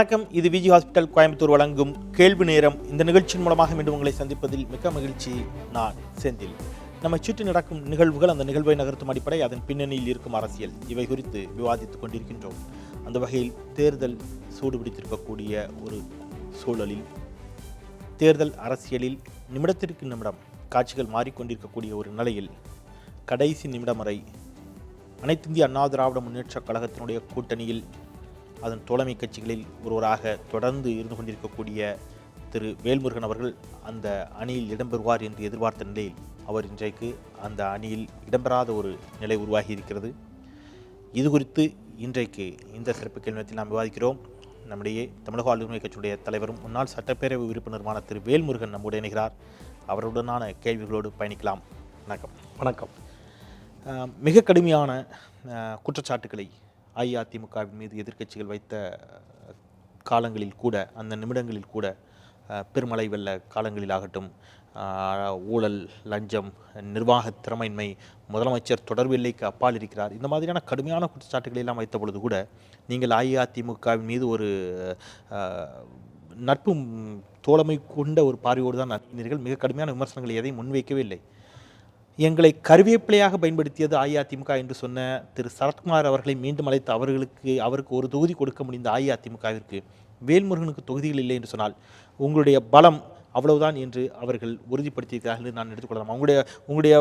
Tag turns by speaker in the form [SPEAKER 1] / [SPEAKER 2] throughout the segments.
[SPEAKER 1] வணக்கம். இது விஜி ஹாஸ்பிட்டல் கோயம்புத்தூர் வழங்கும் கேள்வி நேரம். இந்த நிகழ்ச்சியின் மூலமாக மீண்டும் உங்களை சந்திப்பதில் மிக்க மகிழ்ச்சி. நான் செந்தில். நம்மை சுற்றி நடக்கும் நிகழ்வுகள் அந்த நிகழ்வை நகர்த்தும் அடிப்படை அதன் பின்னணியில் இருக்கும் அரசியல். இவை குறித்து விவாதித்துக் கொண்டிருக்கின்றோம். அந்த வகையில் தேர்தல் சூடுபிடித்திருக்கக்கூடிய ஒரு சூழலில் தேர்தல் அரசியலில் நிமிடத்திற்கு நிமிடம் காட்சிகள் மாறிக்கொண்டிருக்கக்கூடிய ஒரு நிலையில் கடைசி நிமிடம் வரை அனைத்திந்திய அண்ணா திராவிட முன்னேற்றக் கழகத்தினுடைய கூட்டணியில் அதன் தோழமை கட்சிகளில் ஒருவராக தொடர்ந்து இருந்து கொண்டிருக்கக்கூடிய திரு வேல்முருகன் அவர்கள் அந்த அணியில் இடம்பெறுவார் என்று எதிர்பார்த்த நிலையில் அவர் இன்றைக்கு அந்த அணியில் இடம்பெறாத ஒரு நிலை உருவாகி இருக்கிறது. இது குறித்து இன்றைக்கு இந்த சிறப்பு கேள்வியத்தில் நாம் விவாதிக்கிறோம். நம்முடைய தமிழக ஆளுநர் கட்சியுடைய தலைவரும் முன்னாள் சட்டப்பேரவை உறுப்பினருமான திரு வேல்முருகன் நம்முடைய இணைகிறார். அவருடனான கேள்விகளோடு பயணிக்கலாம். வணக்கம்.
[SPEAKER 2] வணக்கம்.
[SPEAKER 1] மிக கடுமையான அஹ், குற்றச்சாட்டுக்களை அஇஅதிமுகவின் மீது எதிர்க்கட்சிகள் வைத்த காலங்களில் கூட அந்த நிமிடங்களில் கூட பெருமழை வெள்ள காலங்களிலாகட்டும் ஆகட்டும் ஊழல் லஞ்சம் நிர்வாக திறமையின்மை முதலமைச்சர் தொடர்பில்லைக்கு அப்பால் இருக்கிறார். இந்த மாதிரியான கடுமையான குற்றச்சாட்டுகளை எல்லாம் வைத்த பொழுது கூட நீங்கள் அஇஅதிமுகவின் மீது ஒரு நட்பு தோழமை கொண்ட ஒரு பார்வையோடு தான் நடத்தினீர்கள் மிக கடுமையான விமர்சனங்களை எதையும் முன்வைக்கவே இல்லை. எங்களை கருவேப்பிலையாக பயன்படுத்தியது அஇஅதிமுக என்று சொன்ன திரு சரத்குமார் அவர்களை மீண்டும் அழைத்து அவர்களுக்கு அவருக்கு ஒரு தொகுதி கொடுக்க முடிந்த அஇஅதிமுகவிற்கு வேல்முருகனுக்கு தொகுதிகள் இல்லை என்று சொன்னால் உங்களுடைய பலம் அவ்வளவுதான் என்று அவர்கள் உறுதிப்படுத்தியிருக்கிறார்கள் என்று நான் எடுத்துக்கொள்ளலாம். உங்களுடைய உங்களுடைய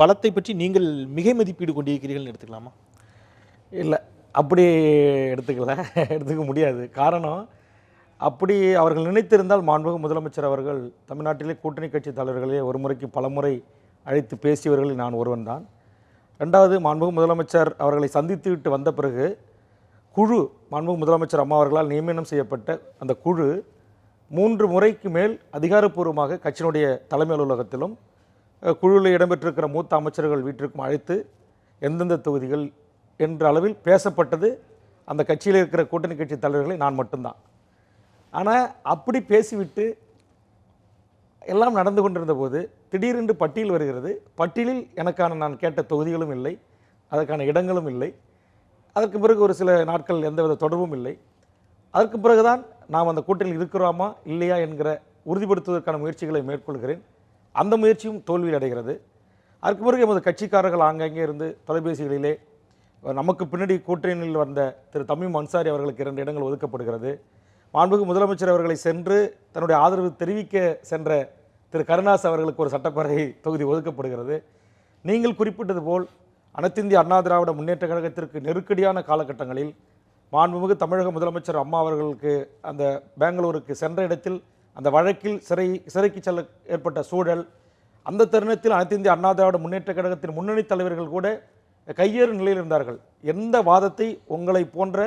[SPEAKER 1] பலத்தை பற்றி நீங்கள் மிகை மதிப்பீடு கொண்டிருக்கிறீர்கள் எடுத்துக்கலாமா?
[SPEAKER 2] இல்லை அப்படி எடுத்துக்கல. எடுத்துக்க முடியாது. காரணம் அப்படி அவர்கள் நினைத்திருந்தால் மாண்புமிகு முதலமைச்சர் அவர்கள் தமிழ்நாட்டிலே கூட்டணி கட்சி தலைவர்களே ஒரு முறைக்கு பலமுறை அழைத்து பேசியவர்களில் நான் ஒருவன் தான். ரெண்டாவது மாண்புமிகு முதலமைச்சர் அவர்களை சந்தித்து விட்டு வந்த பிறகு குழு மாண்புமிகு முதலமைச்சர் அம்மா அவர்களால் நியமனம் செய்யப்பட்ட அந்த குழு மூன்று முறைக்கு மேல் அதிகாரப்பூர்வமாக கட்சியினுடைய தலைமை அலுவலகத்திலும் குழுவில் இடம்பெற்றிருக்கிற மூத்த அமைச்சர்கள் வீட்டிற்கும் அழைத்து எந்தெந்த தொகுதிகள் என்ற அளவில் பேசப்பட்டது அந்த கட்சியில் இருக்கிற கூட்டணி கட்சி தலைவர்களை நான் மட்டும்தான். ஆனால் அப்படி பேசிவிட்டு எல்லாம் நடந்து கொண்டிருந்த போது திடீரென்று பட்டியல் வருகிறது. பட்டியலில் எனக்கான நான் கேட்ட தொகுதிகளும் இல்லை. அதற்கான இடங்களும் இல்லை. அதற்கு பிறகு ஒரு சில நாட்கள் எந்தவித தொடர்பும் இல்லை. அதற்கு பிறகுதான் நாம் அந்த கூட்டணியில் இருக்கிறோமா இல்லையா என்கிற உறுதிப்படுத்துவதற்கான முயற்சிகளை மேற்கொள்கிறேன். அந்த முயற்சியும் தோல்வி அடைகிறது. அதற்கு பிறகு எமது கட்சிக்காரர்கள் ஆங்காங்கே இருந்து தொலைபேசிகளிலே நமக்கு பின்னாடி கூட்டணியில் வந்த திரு தமீம் அன்சாரி அவர்களுக்கு இரண்டு இடங்கள் ஒதுக்கப்படுகிறது. மாண்புக்கு முதலமைச்சர் அவர்களை சென்று தன்னுடைய ஆதரவு தெரிவிக்க சென்ற திரு கருணாஸ் அவர்களுக்கு ஒரு சட்டப்பேரவை தொகுதி ஒதுக்கப்படுகிறது. நீங்கள் குறிப்பிட்டது போல் அனைத்திந்திய அண்ணா திராவிட முன்னேற்ற கழகத்திற்கு நெருக்கடியான காலகட்டங்களில் மாண்புமிகு தமிழக முதலமைச்சர் அம்மா அவர்களுக்கு அந்த பெங்களூருக்கு சென்ற இடத்தில் அந்த வழக்கில் சிறை சிறைக்கு செல்ல ஏற்பட்ட சூழல் அந்த தருணத்தில் அனைத்திந்திய அண்ணா திராவிட முன்னேற்ற கழகத்தின் முன்னணி தலைவர்கள் கூட கையேறு நிலையில் இருந்தார்கள். எந்த வாதத்தை உங்களை போன்ற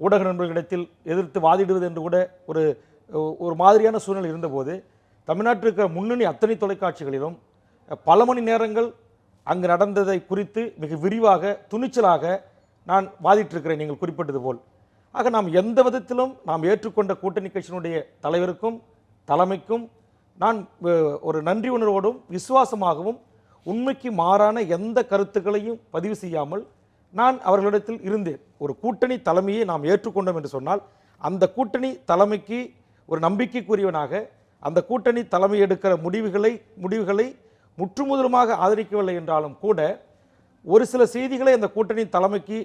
[SPEAKER 2] ஊடக நண்பர்களிடத்தில் எதிர்த்து வாதிடுவது என்று கூட ஒரு ஒரு மாதிரியான சூழ்நிலை இருந்தபோது தமிழ்நாட்டில் இருக்கிற முன்னணி அத்தனை தொலைக்காட்சிகளிலும் பல மணி நேரங்கள் அங்கு நடந்ததை குறித்து மிக விரிவாக துணிச்சலாக நான் வாதிட்டிருக்கிறேன் நீங்கள் குறிப்பிட்டது போல். ஆக நாம் எந்த விதத்திலும் நாம் ஏற்றுக்கொண்ட கூட்டணி கட்சியினுடைய தலைவருக்கும் தலைமைக்கும் நான் ஒரு நன்றி உணர்வோடும் விசுவாசமாகவும் உண்மைக்கு மாறான எந்த கருத்துக்களையும் பதிவு செய்யாமல் நான் அவர்களிடத்தில் இருந்தேன். ஒரு கூட்டணி தலைமையை நாம் ஏற்றுக்கொண்டோம் என்று சொன்னால் அந்த கூட்டணி தலைமைக்கு ஒரு நம்பிக்கைக்குரியவனாக அந்த கூட்டணி தலைமை எடுக்கிற முடிவுகளை முடிவுகளை முற்றுமுதலுமாக ஆதரிக்கவில்லை என்றாலும் கூட ஒரு சில செய்திகளை அந்த கூட்டணி தலைமைக்கு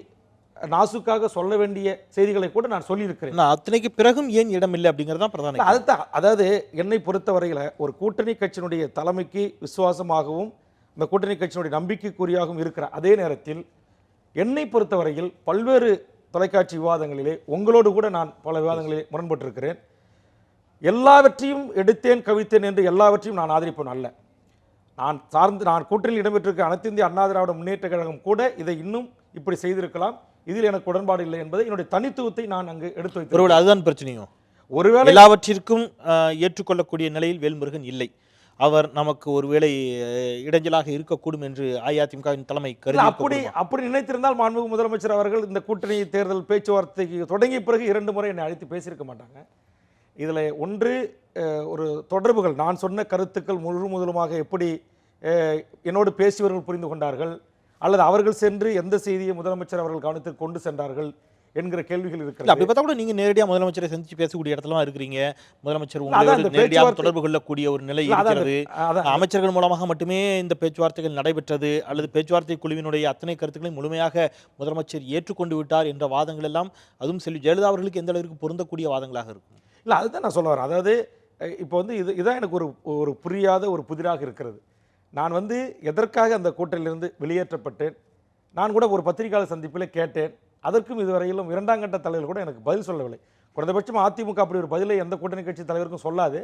[SPEAKER 2] நாசுக்காக சொல்ல வேண்டிய செய்திகளை கூட நான் சொல்லியிருக்கிறேன்.
[SPEAKER 1] நான் அத்தனைக்கு பிறகும் ஏன் இடம் இல்லை அப்படிங்கிறது தான் பிரதான
[SPEAKER 2] அதுதான். அதாவது என்னை பொறுத்தவரையில் ஒரு கூட்டணி கட்சியினுடைய தலைமைக்கு விசுவாசமாகவும் இந்த கூட்டணி கட்சியினுடைய நம்பிக்கைக்குரியாகவும் இருக்கிற அதே நேரத்தில் என்னை பொறுத்தவரையில் பல்வேறு தொலைக்காட்சி விவாதங்களிலே உங்களோடு கூட நான் பல விவாதங்களிலே முரண்பட்டிருக்கிறேன். எல்லாவற்றையும் எடுத்தேன் கவித்தேன் என்று எல்லாவற்றையும் நான் ஆதரிப்பவன் அல்ல. நான் சார்ந்து நான் கூட்டணியில் இடம்பெற்றிருக்க அனைத்து இந்திய அண்ணா திராவிட முன்னேற்ற கழகம் கூட இதை இன்னும் இப்படி செய்திருக்கலாம். இதில் எனக்கு உடன்பாடு இல்லை என்பதை என்னுடைய தனித்துவத்தை நான் அங்கு எடுத்து வைத்தேன்
[SPEAKER 1] அதுதான் பிரச்சனையும்
[SPEAKER 2] ஒருவேளை
[SPEAKER 1] எல்லாவற்றிற்கும் ஏற்றுக்கொள்ளக்கூடிய நிலையில் வேல்முருகன் இல்லை. அவர் நமக்கு ஒருவேளை இடைஞ்சலாக இருக்கக்கூடும் என்று அஇஅதிமுகவின் தலைமை கருதி
[SPEAKER 2] அப்படி அப்படி நினைத்திருந்தால் மாண்புமிகு முதலமைச்சர் அவர்கள் இந்த கூட்டணி தேர்தல் பேச்சுவார்த்தைக்கு தொடங்கிய பிறகு இரண்டு முறை என்னை அழைத்து பேசியிருக்க மாட்டாங்க. இதில் ஒன்று ஒரு தொடர்புகள். நான் சொன்ன கருத்துக்கள் முழு முதலுமாக எப்படி என்னோடு பேசியவர்கள் புரிந்து கொண்டார்கள் அல்லது அவர்கள் சென்று எந்த செய்தியை முதலமைச்சர் அவர்கள் கவனத்திற்கு கொண்டு சென்றார்கள் என்கிற கேள்விகள் இருக்கிறது.
[SPEAKER 1] அப்படி பார்த்தா கூட நீங்க நேரடியா முதலமைச்சரை சந்திச்சு பேசக்கூடிய இடத்துல இருக்கிறீங்க. முதலமைச்சர் உங்களோட நேரடியாக தொடர்பு கொள்ளக்கூடிய ஒரு நிலை இருக்கிறது. அமைச்சர்கள் மூலமாக மட்டுமே இந்த பேச்சுவார்த்தைகள் நடைபெற்றது அல்லது பேச்சுவார்த்தை குழுவினுடைய அத்தனை கருத்துக்களை முழுமையாக முதலமைச்சர் ஏற்றுக்கொண்டு விட்டார் என்ற வாதங்கள் எல்லாம் அதுவும் செல்வி ஜெயலலிதா அவர்களுக்கு எந்த அளவிற்கு பொருந்தக்கூடிய வாதங்களாக இருக்கும்?
[SPEAKER 2] இல்லை அதுதான் நான் சொல்ல வரேன். அதாவது இப்போ வந்து இது இதான் எனக்கு ஒரு ஒரு புரியாத ஒரு புதிராக இருக்கிறது. நான் வந்து எதற்காக அந்த கூட்டணியிலிருந்து வெளியேற்றப்பட்டேன்? நான் கூட ஒரு பத்திரிகையாளர் சந்திப்பில் கேட்டேன். அதற்கும் இதுவரையிலும் இரண்டாம் கட்ட தலைவர் கூட எனக்கு பதில் சொல்லவில்லை. குறைந்தபட்சம் அதிமுக அப்படி ஒரு பதிலை எந்த கூட்டணி கட்சி தலைவருக்கும் சொல்லாது.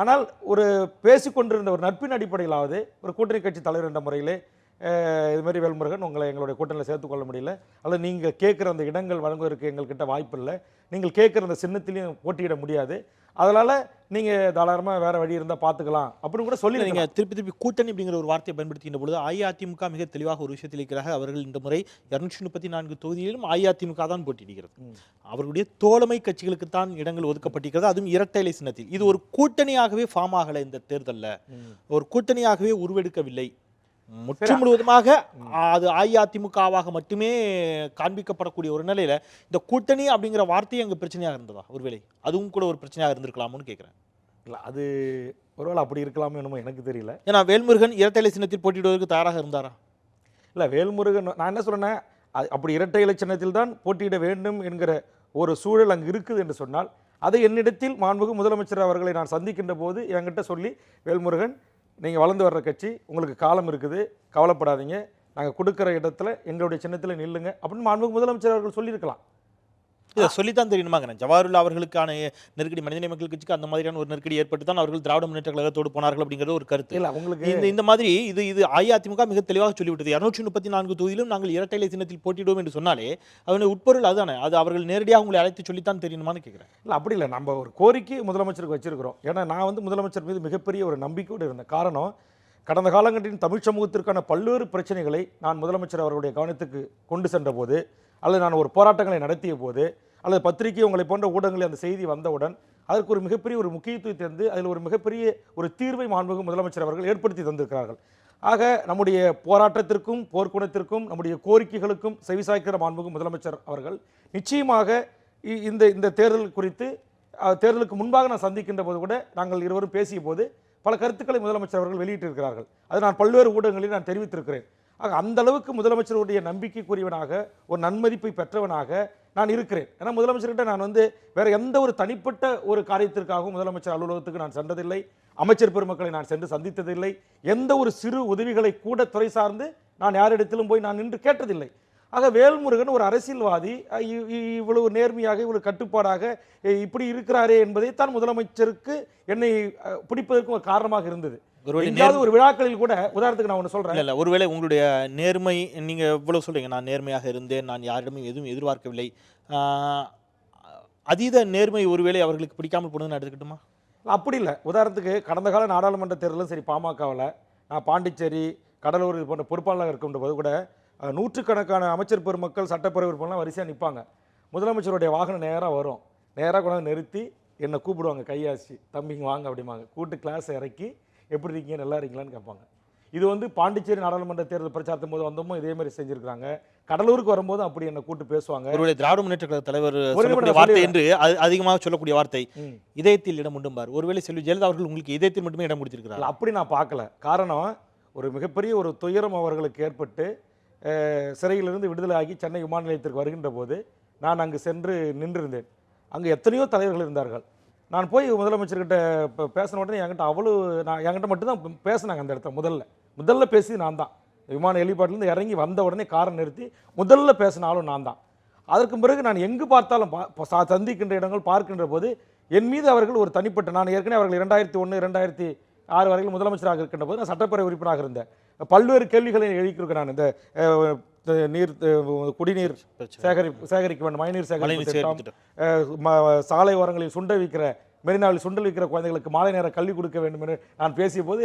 [SPEAKER 2] ஆனால் ஒரு பேசிக்கொண்டிருந்த ஒரு நட்பின் அடிப்படையிலாவது ஒரு கூட்டணி கட்சி தலைவர் என்ற முறையிலே அஹ், இது மாதிரி வேல்முருகன் உங்களை எங்களுடைய கூட்டணியில் சேர்த்துக்கொள்ள முடியல. அல்லது நீங்கள் கேட்குற அந்த இடங்கள் வழங்குவதற்கு எங்கள்கிட்ட வாய்ப்பு இல்லை. நீங்கள் கேட்குற அந்த சின்னத்திலையும் போட்டியிட முடியாது. அதனால் நீங்கள் தாராளமாக வேறு வழி இருந்தால் பார்த்துக்கலாம் அப்படின்னு கூட சொல்லி
[SPEAKER 1] நீங்க திருப்பி திருப்பி கூட்டணி அப்படிங்கிற ஒரு வார்த்தையை பயன்படுத்துகின்ற பொழுது அஇஅதிமுக மிக தெளிவாக ஒரு விஷயத்தில் இருக்கிறார்கள். அவர்கள் இந்த முறை இருநூற்றி முப்பத்தி நான்கு தொகுதியிலும் அஇஅதிமுக தான் போட்டியிடுகிறது. அவர்களுடைய தோழமை கட்சிகளுக்கு தான் இடங்கள் ஒதுக்கப்பட்டிருக்கிறது. அதுவும் இரட்டை இலை சின்னத்தில். இது ஒரு கூட்டணியாகவே ஃபார்ம் ஆகலை இந்த தேர்தலில். ஒரு கூட்டணியாகவே உருவெடுக்கவில்லை. முற்று முழுவதுமாக அது அஇஅதிமுகவாக மட்டுமே காண்பிக்கப்படக்கூடிய ஒரு நிலையில இந்த கூட்டணி அப்படிங்கிற வார்த்தை அங்க பிரச்சனையாக இருந்ததா? ஒருவேளை அதுவும் கூட ஒரு பிரச்சனையாக இருந்திருக்கலாம்னு கேட்குறேன்
[SPEAKER 2] இல்லை அது ஒருவேளை அப்படி இருக்கலாமோ என்னமோ எனக்கு தெரியல.
[SPEAKER 1] ஏன்னா வேல்முருகன் இரட்டை இலை சின்னத்தில் போட்டியிடுவதற்கு தயாராக இருந்தாரா?
[SPEAKER 2] இல்லை வேல்முருகன் நான் என்ன சொல்றேன்னா அது அப்படி இரட்டை இலை சின்னத்தில் தான் போட்டியிட வேண்டும் என்கிற ஒரு சூழல் அங்கு இருக்குது என்று சொன்னால் அதை என்னிடத்தில் மாண்புகு முதலமைச்சர் அவர்களை நான் சந்திக்கின்ற போது என்கிட்ட சொல்லி வேல்முருகன் நீங்கள் வளர்ந்து வர்ற கட்சி உங்களுக்கு காலம் இருக்குது கவலைப்படாதீங்க. நாங்கள் கொடுக்குற இடத்துல எங்களுடைய சின்னத்தில் நில்லுங்க அப்படின்னு மாண்புகு முதலமைச்சர் அவர்கள் சொல்லியிருக்கலாம்.
[SPEAKER 1] இதை சொல்லித்தான் தெரியணுமாங்க ஜவாஹர்லால் அவர்களுக்கான நெருக்கடி மனிதநேய மக்கள் கட்சிக்கு அந்த மாதிரியான ஒரு நெருக்கடி ஏற்பட்டு தான் அவர்கள் திராவிட முன்னேற்ற கழகத்தோடு போனார்கள் அப்படிங்கிறது ஒரு கருத்து.
[SPEAKER 2] இல்லை உங்களுக்கு
[SPEAKER 1] இந்த இந்த மாதிரி இது இது அஇஅதிமுக மிக தெளிவாக சொல்லிவிட்டது. இருநூற்றி முப்பத்தி நான்கு தொகுதியிலும் நாங்கள் இரட்டை இலை சின்னத்தில் போட்டியிடுவோம் என்று சொன்னாலே அவனுடைய உட்பொருள் அதுதானே. அது அவர்கள் நேரடியாக உங்களை அழைத்து சொல்லித்தான் தெரியணுமான்னு கேட்குறேன்.
[SPEAKER 2] இல்லை அப்படி இல்லை. நம்ம ஒரு கோரிக்கை முதலமைச்சருக்கு வச்சிருக்கிறோம். ஏன்னா நான் வந்து முதலமைச்சர் மீது மிகப்பெரிய ஒரு நம்பிக்கையோடு இருந்தேன். காரணம் கடந்த காலங்களின் தமிழ் சமூகத்திற்கான பல்வேறு பிரச்சனைகளை நான் முதலமைச்சர் அவர்களுடைய கவனத்துக்கு கொண்டு சென்ற போது அல்லது நான் ஒரு போராட்டங்களை நடத்திய போது அல்லது பத்திரிகை உங்களை போன்ற ஊடகங்களில் அந்த செய்தி வந்தவுடன் அதற்கு ஒரு மிகப்பெரிய ஒரு முக்கியத்துவத்தை தந்து அதில் ஒரு மிகப்பெரிய ஒரு தீர்வை மாண்புமிகு முதலமைச்சர் அவர்கள் ஏற்படுத்தி தந்திருக்கிறார்கள். ஆக நம்முடைய போராட்டத்திற்கும் போர்க்குணத்திற்கும் நம்முடைய கோரிக்கைகளுக்கும் செவிசாய்க்கிற மாண்புமிகு முதலமைச்சர் அவர்கள் நிச்சயமாக இ- இந்த இந்த தேர்தல் குறித்து தேர்தலுக்கு முன்பாக நான் சந்திக்கின்ற போது கூட நாங்கள் இருவரும் பேசிய போது பல கருத்துக்களை முதலமைச்சர் அவர்கள் வெளியிட்டிருக்கிறார்கள். அது நான் பல்வேறு ஊடகங்களில் நான் தெரிவித்திருக்கிறேன். ஆக அந்த அளவுக்கு முதலமைச்சருடைய நம்பிக்கைக்குரியவனாக ஒரு நன்மதிப்பை பெற்றவனாக நான் இருக்கிறேன். ஏன்னா முதலமைச்சர்கிட்ட நான் வந்து வேற எந்த ஒரு தனிப்பட்ட ஒரு காரியத்திற்காகவும் முதலமைச்சர் அலுவலகத்துக்கு நான் சென்றதில்லை. அமைச்சர் பெருமக்களை நான் சென்று சந்தித்ததில்லை. எந்த ஒரு சிறு உதவிகளை கூட துறை சார்ந்து நான் யாரிடத்திலும் போய் நான் நின்று கேட்டதில்லை. ஆக வேல்முருகன் ஒரு அரசியல்வாதி இவ்வளவு நேர்மையாக இவ்வளவு கட்டுப்பாடாக இப்படி இருக்கிறாரே என்பதை தான் முதலமைச்சருக்கு என்னை பிடிப்பதற்கு ஒரு காரணமாக இருந்தது. எங்கேயாவது ஒரு விழாக்களில் கூட உதாரணத்துக்கு நான் ஒன்று சொல்றேன்.
[SPEAKER 1] இல்ல ஒருவேளை உங்களுடைய நேர்மை நீங்க இவ்வளவு சொல்றீங்க? நான் நேர்மையாக இருந்தேன் நான் யாரிடமும் எதுவும் எதிர்பார்க்கவில்லை. அதீத நேர்மை ஒருவேளை அவர்களுக்கு பிடிக்காமல் போனதுன்னு எடுத்துக்கிட்டுமா?
[SPEAKER 2] அப்படி இல்லை. உதாரணத்துக்கு கடந்த கால நாடாளுமன்ற தேர்தலும் சரி பாமகவில் நான் பாண்டிச்சேரி கடலூர் போன்ற பொறுப்பாளராக இருக்கின்ற போது கூட நூற்றுக்கணக்கான அமைச்சர் பெருமக்கள் சட்டப்பேரவை உறுப்பினர்லாம் வரிசையாக நிற்பாங்க முதலமைச்சருடைய வாகனம் நேராக வரும். நேராக கொண்டாந்து நிறுத்தி என்னை கூப்பிடுவாங்க கையாசி தம்பிங்க வாங்க அப்படிம்பாங்க. கூட்டு கிளாஸ் இறக்கி எப்படி இருக்கீங்க? நல்லா இருக்கீங்களான்னு கேட்பாங்க. இது வந்து பாண்டிச்சேரி நாடாளுமன்ற தேர்தல் பிரச்சாரத்தும் போது வந்தோமோ இதே மாதிரி செஞ்சிருக்காங்க கடலூருக்கு வரும்போது அப்படி என்னை கூட்டு பேசுவாங்க.
[SPEAKER 1] ஒருவேளை திராவிட முன்னேற்ற கழக தலைவர் வார்த்தை. என்று அது அதிகமாக சொல்லக்கூடிய வார்த்தை. இதயத்தில் இடம் உண்டும்பார். ஒருவேளை செல்வி ஜெயலலிதா அவர்கள் உங்களுக்கு இதயத்தில் மட்டுமே இடம் கொடுத்திருக்கிறார்?
[SPEAKER 2] அப்படி நான் பார்க்கல. காரணம் ஒரு மிகப்பெரிய ஒரு துயரம் அவர்களுக்கு ஏற்பட்டு சிறையிலிருந்து விடுதலை ஆகி சென்னை விமான நிலையத்திற்கு வருகின்ற போது நான் அங்கு சென்று நின்றிருந்தேன். அங்கே எத்தனையோ தலைவர்கள் இருந்தார்கள். நான் போய் முதலமைச்சர்கிட்ட இப்போ பேசின உடனே என்கிட்ட அவ்வளோ நான் என்கிட்ட மட்டும்தான் பேசினாங்க அந்த இடத்துல முதல்ல. முதல்ல பேசி நான் தான். விமான ஹெலிபாட்லேருந்து இறங்கி வந்த உடனே காரை நிறுத்தி முதல்ல பேசின ஆளும் நான் தான். அதற்கு பிறகு நான் எங்கு பார்த்தாலும் பா- சா- சந்திக்கின்ற இடங்கள் பார்க்கின்ற போது என் மீது அவர்கள் ஒரு தனிப்பட்ட நான் ஏற்கனவே அவர்கள் இரண்டாயிரத்தி ஒன்று இரண்டாயிரத்தி ஆறு வரையில் முதலமைச்சராக இருக்கின்ற போது நான் சட்டப்பேரவை உறுப்பினராக இருந்தேன். பல்வேறு கேள்விகளை எழுதியிருக்கேன் நான். இந்த நீர் குடிநீர்
[SPEAKER 1] பிரச்சனை.
[SPEAKER 2] சேகரி சேகரிக்க வேண்டும் மழைநீர் சேகரிப்பு சாலை ஓரங்களில் சுண்டல் விற்கிற மெரினாவில் சுண்டல் விற்கிற குழந்தைகளுக்கு மாலை நேர கல்வி கொடுக்க வேண்டும் என்று நான் பேசிய போது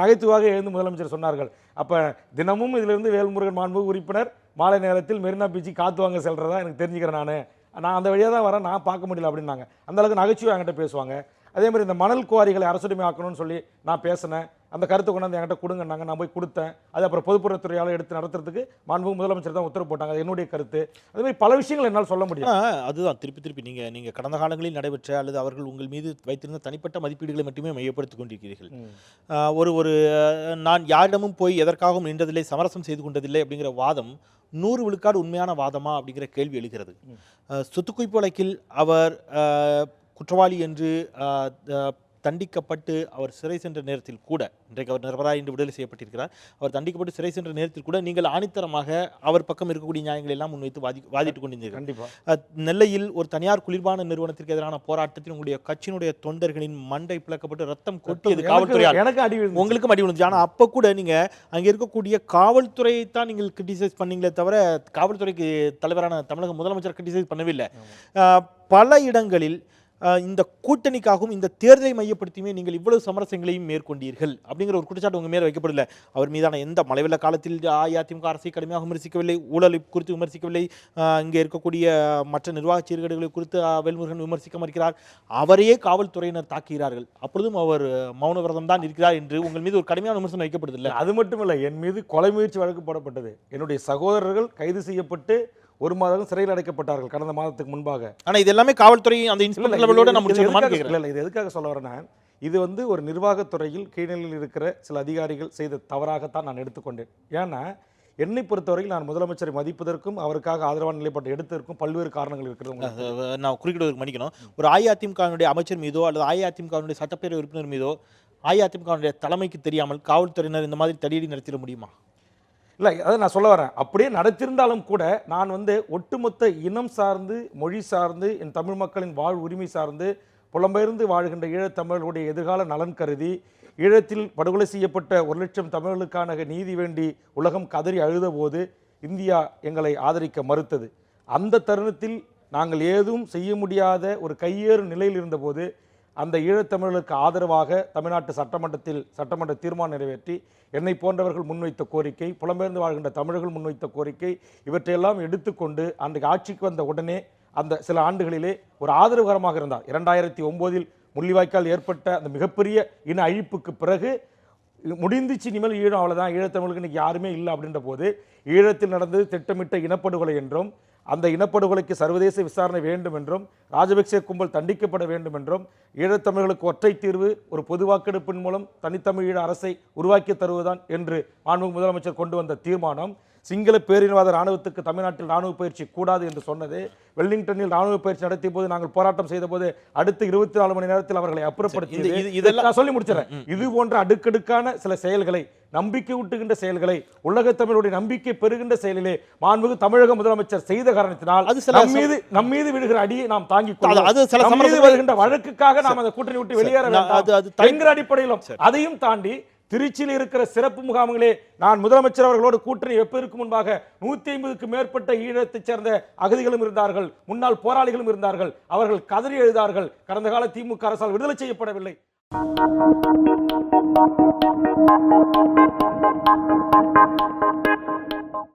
[SPEAKER 2] நகைத்துவாக எழுந்து முதலமைச்சர் சொன்னார்கள். அப்போ தினமும் இதிலிருந்து வேல்முருகன் மாண்பு உறுப்பினர் மாலை நேரத்தில் மெரினா பீச்சு காத்து வாங்க செல்றதா எனக்கு தெரிஞ்சுக்கிறேன் நான். நான் அந்த வழியாக தான் வரேன் நான் பார்க்க முடியல அப்படின்னாங்க. அந்த அளவுக்கு நகைச்சுவை என்கிட்ட பேசுவாங்க. அதே மாதிரி இந்த மணல் குவாரிகளை அரசுரிமை ஆக்கணும்னு சொல்லி நான் பேசினேன். அந்த கருத்தை கொண்டாந்து என்கிட்ட கொடுங்கன்னாங்க. நான் போய் கொடுத்தேன். அது அப்புறம் பொதுப்புறத்துறையால் எடுத்து நடத்துறதுக்கு மாண்புமிகு முதலமைச்சர் தான் உத்தரவு போட்டாங்க. அது என்னுடைய கருத்து. அதே மாதிரி பல விஷயங்கள் என்னால் சொல்ல முடியும்.
[SPEAKER 1] அதுதான். திருப்பி திருப்பி நீங்க நீங்க கடந்த காலங்களில் நடைபெற்ற அல்லது அவர்கள் உங்கள் மீது வைத்திருந்த தனிப்பட்ட மதிப்பீடுகளை மட்டுமே மையப்படுத்திக் கொண்டிருக்கிறீர்கள். ஒரு ஒரு நான் யாரிடமும் போய் எதற்காகவும் நின்றதில்லை சமரசம் செய்து கொண்டதில்லை அப்படிங்கிற வாதம் நூறு விழுக்காடு உண்மையான வாதமா அப்படிங்கிற கேள்வி எழுகிறது. ஆஹ் சொத்து குவிப்பு வழக்கில் அவர் குற்றவாளி என்று தண்டிக்கப்பட்டு அவர் சிறை சென்ற நேரத்தில் கூட இன்றைக்கு அவர் நிரபராய் என்று விடுதலை செய்யப்பட்டிருக்கிறார். அவர் தண்டிக்கப்பட்டு சிறை சென்ற நேரத்தில் கூட நீங்கள் ஆணித்தரமாக அவர் பக்கம் இருக்கக்கூடிய நியாயங்களை எல்லாம் முன்வைத்து வாதி வாதிட்டுக் கொண்டிருந்தீர்கள்.
[SPEAKER 2] கண்டிப்பா.
[SPEAKER 1] அஹ், நெல்லையில் ஒரு தனியார் குளிர்பான நிறுவனத்திற்கு எதிரான போராட்டத்தில் உங்களுடைய கட்சியினுடைய தொண்டர்களின் மண்டை பிளக்கப்பட்டு ரத்தம் கொட்டியது காவல்துறையால்.
[SPEAKER 2] எனக்கு அடி.
[SPEAKER 1] உங்களுக்கும் அடி விழுந்துச்சு. ஆனால் அப்போ கூட நீங்க அங்க இருக்கக்கூடிய காவல்துறையை தான் நீங்கள் கிரிட்டிசைஸ் பண்ணீங்களே தவிர காவல்துறைக்கு தலைவரான தமிழக முதலமைச்சர் கிரிட்டிசைஸ் பண்ணவே இல்லை அஹ், பல இடங்களில் இந்த கூட்டணிக்காகவும் இந்த தேர்தலை மையப்படுத்தியுமே நீங்கள் இவ்வளவு சமரசங்களையும் மேற்கொண்டீர்கள். அப்படிங்கிற ஒரு குற்றச்சாட்டு உங்கள் மேலே வைக்கப்படல. அவர் மீதான எந்த மலைவெள்ள காலத்தில் அஇஅதிமுக அரசை கடுமையாக விமர்சிக்கவில்லை ஊழலை குறித்து விமர்சிக்கவில்லை இங்கே இருக்கக்கூடிய மற்ற நிர்வாக சீர்கேடுகளை குறித்து வேல்முருகன் விமர்சிக்க மறுக்கிறார். அவரையே காவல்துறையினர் தாக்குகிறார்கள். அப்பொழுதும் அவர் மௌன விரதம் தான் இருக்கிறார் என்று உங்கள் மீது ஒரு கடுமையான விமர்சனம் வைக்கப்படுதில்லை
[SPEAKER 2] அது மட்டுமல்ல என் மீது கொலை முயற்சி வழக்கு போடப்பட்டது. என்னுடைய சகோதரர்கள் கைது செய்யப்பட்டு ஒரு மாதம் சிறையில் அடைக்கப்பட்டார்கள் கடந்த மாதத்துக்கு முன்பாக.
[SPEAKER 1] ஆனா இது எல்லாமே காவல்துறை அந்த இன்ஸ்பெக்டர்
[SPEAKER 2] இல்ல, இது-
[SPEAKER 1] நம்ம
[SPEAKER 2] எதுக்காக-
[SPEAKER 1] கேட்கிறேன்
[SPEAKER 2] இல்ல, இல்ல, இது எதுக்காக சொல்ல வரேன்னா இது வந்து ஒரு நிர்வாகத்துறையில் கீழ்நிலையில் இருக்கிற சில அதிகாரிகள் செய்த தவறாகத்தான் நான் எடுத்துக்கொண்டேன். ஏன்னா என்னை பொறுத்தவரையில் நான் முதலமைச்சரை மதிப்பதற்கும் அவருக்காக ஆதரவான நிலைப்பாட்டை எடுத்ததற்கும் பல்வேறு காரணங்கள் இருக்கிறது
[SPEAKER 1] நான் குறுக்கிடுவதற்கு மன்னிக்கணும். ஒரு அஇஅதிமுகவினுடைய அமைச்சர் மீதோ அல்லது அஇஅதிமுகவினுடைய சட்டப்பேரவை உறுப்பினர் மீதோ அஇஅதிமுகவினுடைய தலைமைக்கு தெரியாமல் காவல்துறையினர் இந்த மாதிரி தடியடி நடத்திட முடியுமா?
[SPEAKER 2] இல்லை அதை நான் சொல்ல வரேன். அப்படியே நடத்திருந்தாலும் கூட நான் வந்து ஒட்டுமொத்த இனம் சார்ந்து மொழி சார்ந்து என் தமிழ் மக்களின் வாழ் உரிமை சார்ந்து புலம்பெயர்ந்து வாழ்கின்ற ஈழத் தமிழர்களுடைய எதிர்கால நலன் கருதி ஈழத்தில் படுகொலை செய்யப்பட்ட ஒரு லட்சம் தமிழர்களுக்கான நீதி வேண்டி உலகம் கதறி அழுத போது இந்தியா எங்களை ஆதரிக்க மறுத்தது. அந்த தருணத்தில் நாங்கள் ஏதும் செய்ய முடியாத ஒரு கையேறும் நிலையில் இருந்தபோது அந்த ஈழத்தமிழர்களுக்கு ஆதரவாக தமிழ்நாட்டு சட்டமன்றத்தில் சட்டமன்ற தீர்மானம் நிறைவேற்றி என்னை போன்றவர்கள் முன்வைத்த கோரிக்கை புலம்பெயர்ந்து வாழ்கின்ற தமிழர்கள் முன்வைத்த கோரிக்கை இவற்றையெல்லாம் எடுத்துக்கொண்டு அன்றைக்கு ஆட்சிக்கு வந்த உடனே அந்த சில ஆண்டுகளிலே ஒரு ஆதரவுகரமாக இருந்தார். இரண்டாயிரத்தி ஒம்போதில் முள்ளிவாய்க்கால் ஏற்பட்ட அந்த மிகப்பெரிய இன அழிப்புக்கு பிறகு இது முடிந்துச்சு இனிமேல் ஈழம் அவ்வளோதான் ஈழத்தமிழுக்கு இன்றைக்கி யாருமே இல்லை அப்படின்ற போது ஈழத்தில் நடந்தது திட்டமிட்ட இனப்படுகொலை என்றும் அந்த இனப்படுகொலைக்கு சர்வதேச விசாரணை வேண்டும் என்றும் ராஜபக்சே கும்பல் தண்டிக்கப்பட வேண்டும் என்றும் ஈழத்தமிழர்களுக்கு ஒற்றை தீர்வு ஒரு பொது வாக்கெடுப்பின் மூலம் தனித்தமிழீழ அரசை உருவாக்கி தருவதுதான் என்று மாண்புமிகு முதலமைச்சர் கொண்டு வந்த தீர்மானம். சிங்கள பேரினவாத ராணுவத்துக்கு தமிழ்நாட்டில் ராணுவ பயிற்சி கூடாது என்று சொன்னது. வெல்லிங்டனில் ராணுவ பயிற்சி நடத்திய போது நாங்கள் போராட்டம் செய்த போது அடுத்த இருபத்தி நாலு மணி நேரத்தில் அவர்களை அப்புறப்படுத்தி
[SPEAKER 1] இது- இது- இதெல்லாம்
[SPEAKER 2] நான் சொல்லி முடிச்சிடறேன். இது போன்ற அடுக்கடுக்கான சில செயல்களை நம்பிக்கை ஊட்டுகின்ற செயல்களை உலகத் தமிழுடைய நம்பிக்கை பெறுகின்ற செயலிலே மாண்புமிகு தமிழக முதலமைச்சர் செய்த காரணத்தினால்
[SPEAKER 1] அது சில
[SPEAKER 2] நம் மீது நம் மீது விழுகிற அடியை நாம்
[SPEAKER 1] சமரசங்களை-
[SPEAKER 2] வருகின்ற வழக்குக்காக நாம் அந்த கூட்டணி விட்டு வெளியேற வேண்டாம். அடிப்படையிலும் அதையும் தாண்டி திருச்சியில் இருக்கிற சிறப்பு முகாம்களே நான் முதலமைச்சர் அவர்களோடு கூட்டணி வைப்பதற்கு முன்பாக நூத்தி ஐம்பதுக்கு மேற்பட்ட ஈழத்தைச் சேர்ந்த அகதிகளும் இருந்தார்கள் முன்னாள் போராளிகளும் இருந்தார்கள் அவர்கள் கதறி எழுதார்கள். கடந்த கால திமுக அரசால் விடுதலை செய்யப்படவில்லை.